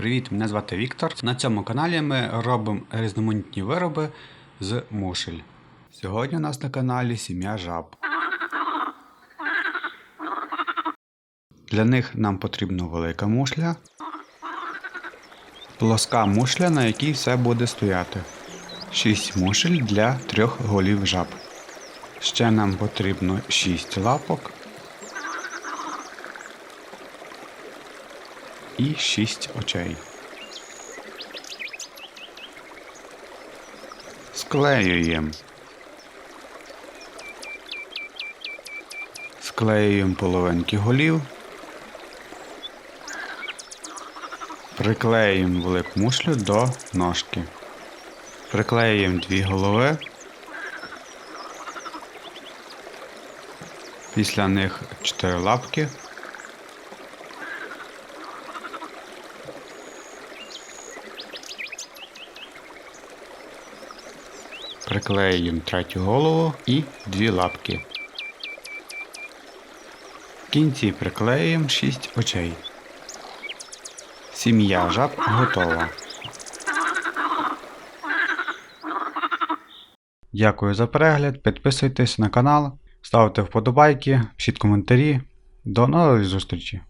Привіт, мене звати Віктор. На цьому каналі ми робимо різноманітні вироби з мушель. Сьогодні у нас на каналі сім'я жаб. Для них нам потрібна велика мушля, плоска мушля, на якій все буде стояти. 6 мушель для трьох голів жаб. Ще нам потрібно 6 лапок і 6 очей. Склеюємо. Склеюємо половинки голів. Приклеюємо велику мушлю до ножки. Приклеюємо дві голови. Після них чотири лапки. Приклеюємо третю голову і дві лапки. В кінці приклеюємо 6 очей. Сім'я жаб готова. Дякую за перегляд. Підписуйтесь на канал, ставте вподобайки, пишіть коментарі. До нових зустрічей!